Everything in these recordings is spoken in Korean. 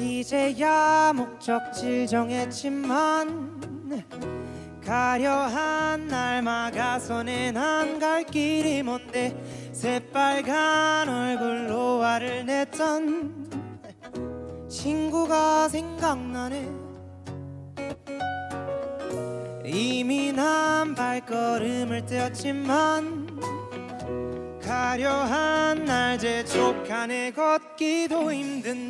그제야 목적지를 정했지만 가려한 날 막아서는 안 갈 길이 뭔데? 새빨간 얼굴로 화를 냈던 친구가 생각나네. 이미 난 발걸음을 떼었지만 가려한 날 재촉하네. 걷기도 힘든데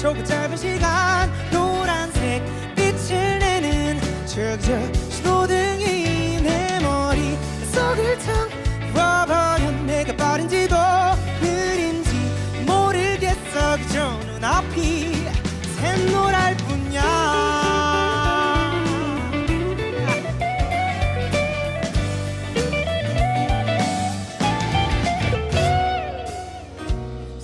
초그 짧은 시간. 노란색 빛을 내는 저기 저 신호등이 내 머리. 속을 텅 비워버려 내가 빠른지도 느린지 모르겠어. 그저 눈앞이 샛노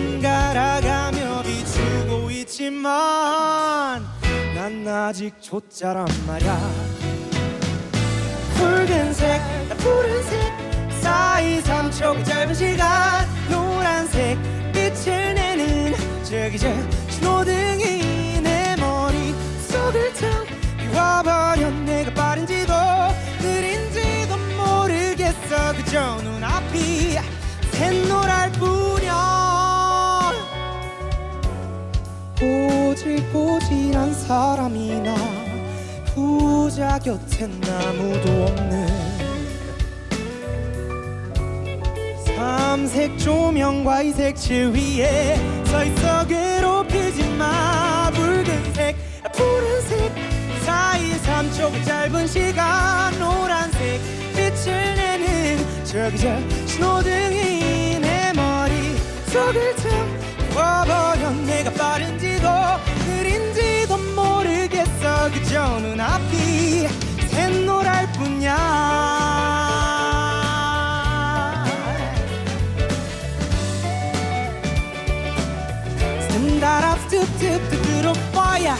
번갈아가며 비추고 있지만 난 아직 초짜란 말야. 붉은색 푸른색 사이 3초 그 짧은 시간. 노란색 빛을 내는 저기 저 신호등이 내 머리 속을 텅 비워버려 내가 빠른지도 느린지도 모르겠어. 그저 눈앞이 샛노랄 부자 곁엔 아무도 없는 삼색 조명과 이 색칠 위에 서있어 괴롭히지 마. 붉은색 푸른색 사이 3초 그 짧은 시간 노란색 빛을 내는 저기 저 신호등이 내 머리 속을 앞이 샛노랄 뿐이야. 샌다라 뚝뚝뚝 들어봐야